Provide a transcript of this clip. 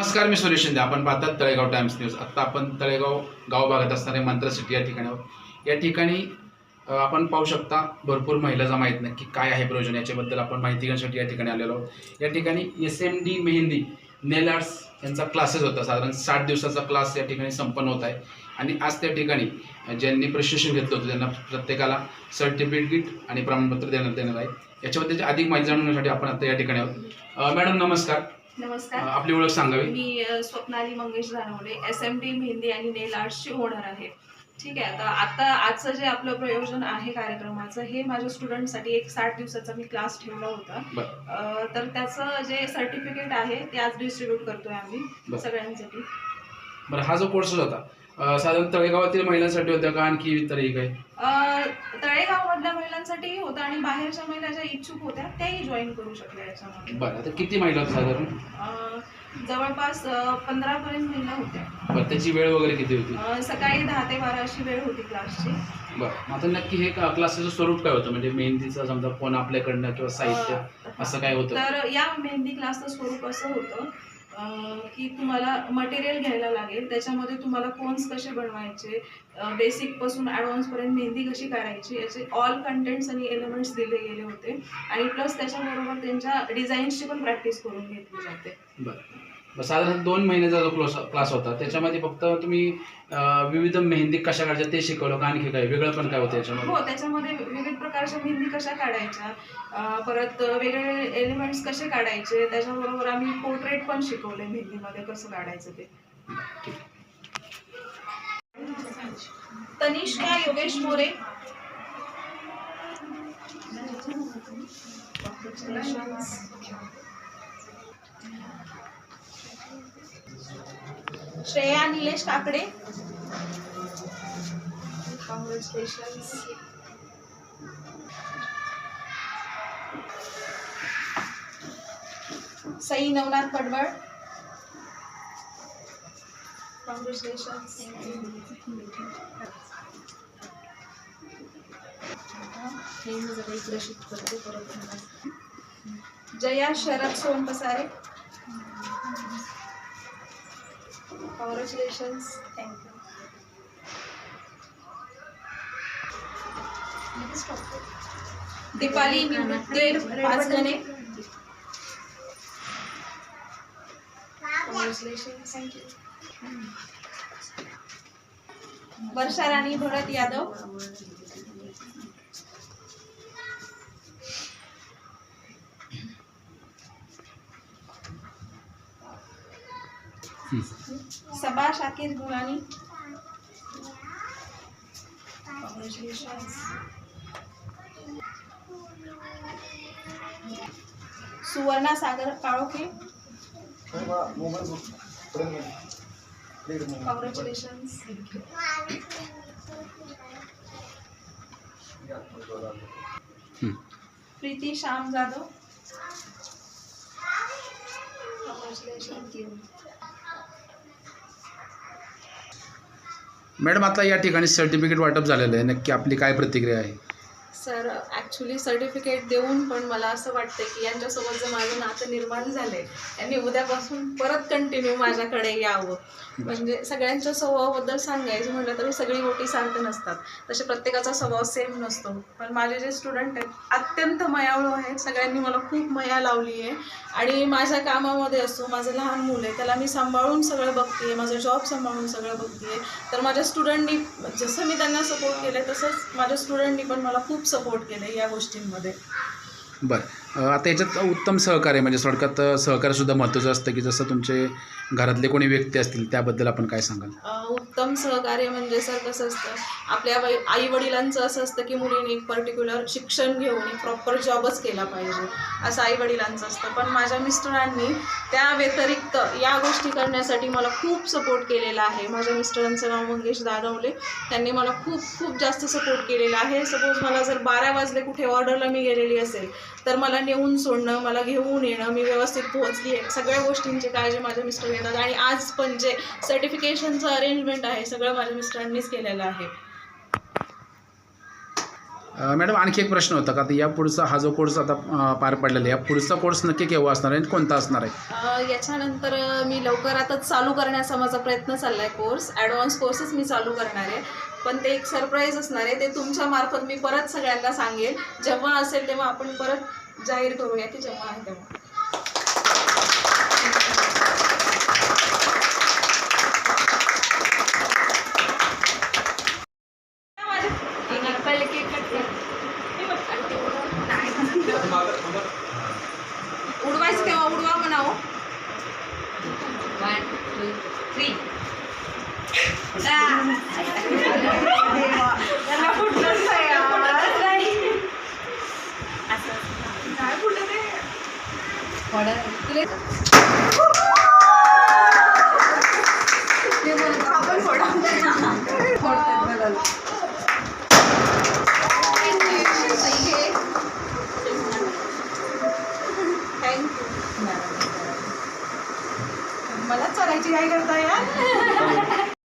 नमस्कार मी सुरेश शिंदे. आपण पाहतात तळेगाव टाइम्स न्यूज आत्ता आपण तळेगाव गाव भागात असणारे मंत्र सिटी या ठिकाणी आहोत. या ठिकाणी आपण पाहू शकता भरपूर महिला जमा आहेत. नक्की काय आहे प्रयोजन याच्याबद्दल आपण माहिती घेण्यासाठी या ठिकाणी आलेलो आहोत. या ठिकाणी S M D mehndi nail arts यांचा क्लासेस होता. साधारण साठ दिवसाचा क्लास या ठिकाणी संपन्न होत आहे. आणि आज त्या ठिकाणी ज्यांनी प्रशिक्षण घेतलं होतं त्यांना प्रत्येकाला सर्टिफिकेट आणि प्रमाणपत्र देण्यात येणार आहे. याच्याबद्दलची अधिक माहिती जाणून घेण्यासाठी आपण आता या ठिकाणी आहोत. मॅडम नमस्कार. नमस्कार. आपली ओळख सांगावी? मी Swapnali Mangesh Dhanawade S M D mehndi आणि नेल आर्ट्सची ओनर आहे. ठीक आहे तर आता आजचं जे आपलं प्रयोजन आहे कार्यक्रमाचं हे माझ्या स्टुडंटसाठी एक साठ दिवसाचा मी क्लास ठेवला होता. तर त्याचं जे सर्टिफिकेट आहे ते आज डिस्ट्रीब्यूट करतोय आम्ही. सगळ्यांसाठी. बरं हा जो कोर्स होता साधारण तळेगावातील महिलांसाठी होता का? आणखी इतरही काही? तळेगावमधल्या महिलांसाठीही होतं आणि बाहेरच्या महिला ज्या इच्छुक होत्या त्याही जॉईन करू शकल्या याच्यामध्ये. बरं आता किती महिला होत्या साधारण? अ, जवळपास पंधरा पर्यंत महिला होत्या. बरं त्याची वेळ वगैरे किती होती? अ, सकाळी दहा ते बारा अशी वेळ होती क्लासची बरं आता नक्की हे क्लासेसचं स्वरूप काय होतं? म्हणजे मेहंदीचं समजा फोन आपल्याकडनं किंवा साहित्य अ, असं काय होतं? तर या मेहंदी क्लासचं स्वरूप असं होतं की तुम्हाला मटेरियल घ्यायला लागेल. त्याच्यामध्ये तुम्हाला कोन्स कसे बनवायचे बेसिकपासून ॲडव्हान्सपर्यंत मेहंदी कशी काढायची याचे ऑल कंटेंट्स आणि एलिमेंट्स दिले गेले होते. आणि प्लस त्याच्याबरोबर त्यांच्या डिझाईन्सची पण प्रॅक्टिस करून घेतली जाते. बरं. साधारण दोन महिन्याचा जो क्लास क्लास होता त्याच्यामध्ये फक्त तुम्ही विविध मेहंदी कशा काढायच्या ते शिकवलं का आणखी काय? वेगळं पण काय होतं याच्यामध्ये? हो त्याच्यामध्ये विविध प्रकारच्या मेहंदी कशा काढायच्या अं, परत वेगळे एलिमेंट्स कसे काढायचे त्याच्याबरोबर आम्ही पोर्ट्रेट पण शिकवले मेहंदीमध्ये कसं काढायचं ते. Tanishka Yogesh More. Shreya Nilesh Kakade. Congratulations Sai Navnath Padwal. Congratulations Jaya Sharad Sonpasare. Congratulations thank you Deepali Nivrutti Pachgane congratulations thank you Varsha Rani Bharat Yadav Saba Shakir Gulani Suvarna Sagar Kalokhe congratulations Preeti Shyam Jadhav. Congratulation madam आता या ठिकाणी certificate वाटप झालेलं आहे. नक्की आपली काय प्रतिक्रिया आहे? सर ॲक्च्युली सर्टिफिकेट देऊन पण मला असं वाटतं की यांच्यासोबत जर माझं नातं निर्माण झालं आहे यांनी उद्यापासून परत कंटिन्यू माझ्याकडे यावं. म्हणजे सगळ्यांच्या स्वभावाबद्दल सांगायचं म्हटलं तर सगळी गोटी सारखं नसतात. तसे प्रत्येकाचा स्वभाव सेम नसतो. पण माझे जे स्टुडंट आहेत अत्यंत मयाळू आहेत. सगळ्यांनी मला खूप मया लावली आहे. आणि माझ्या कामामध्ये असो माझं लहान मुलं आहे त्याला मी सांभाळून सगळं बघते माझा जॉब सांभाळून सगळं बघते तर माझ्या स्टुडंटनी जसं मी त्यांना सपोर्ट केलं तसंच माझ्या स्टुडंटनी पण मला खूप सपोर्ट केलं या गोष्टींमध्ये. बरं. आता याच्यात उत्तम सहकार्य म्हणजे थोडक्यात सहकार्यसुद्धा महत्त्वाचं असतं की जसं तुमचे घरातले कोणी व्यक्ती असतील त्याबद्दल आपण काय सांगाल? उत्तम सहकार्य म्हणजे सर कसं असतं आपल्या आई वडिलांचं असं असतं की मुलीने एक पर्टिक्युलर शिक्षण घेऊन एक प्रॉपर जॉबच केला पाहिजे असं आई वडिलांचं असतं. पण माझ्या मिस्टरांनी त्या व्यतिरिक्त या गोष्टी करण्यासाठी मला खूप सपोर्ट केलेला आहे. माझ्या मिस्टरांचं नाव मंगेश दानवले त्यांनी मला खूप खूप जास्त सपोर्ट केलेला आहे. सपोज मला जर बारा वाजले कुठे ऑर्डरला मी गेलेली असेल तर मला नेऊन सोडणं मला घेऊन येणं मी व्यवस्थित पोहोचली आहे सगळ्या गोष्टींची काळजी माझे मिस्टर घेतात आणि आज पण जे सर्टिफिकेशनचं अरेंजमेंट आहे सगळं माझ्या मिस्टरांनीच केलेलं आहे. मॅडम आणखी एक प्रश्न होता का या पुढचा हा जो कोर्स आता पार पडलेला आहे या पुढचा कोर्स नक्की केव्हा असणार आहे कोणता असणार आहे? याच्यानंतर मी लवकरातच चालू करण्याचा माझा प्रयत्न चालला आहे कोर्स ॲडव्हान्स कोर्सेस मी चालू करणार आहे. पण ते एक सरप्राईज असणार आहे. ते तुमच्या मार्फत मी परत सगळ्यांना सांगेन. जेव्हा असेल तेव्हा आपण परत जाहीर करूया की जेव्हा आहे तेव्हा. उडवायचं तेव्हा उडवा म्हणावं. वन टू थ्री त्यांना फुटलंच नाही काय फुटत आपण थँक्यू मला चढायची काय करता या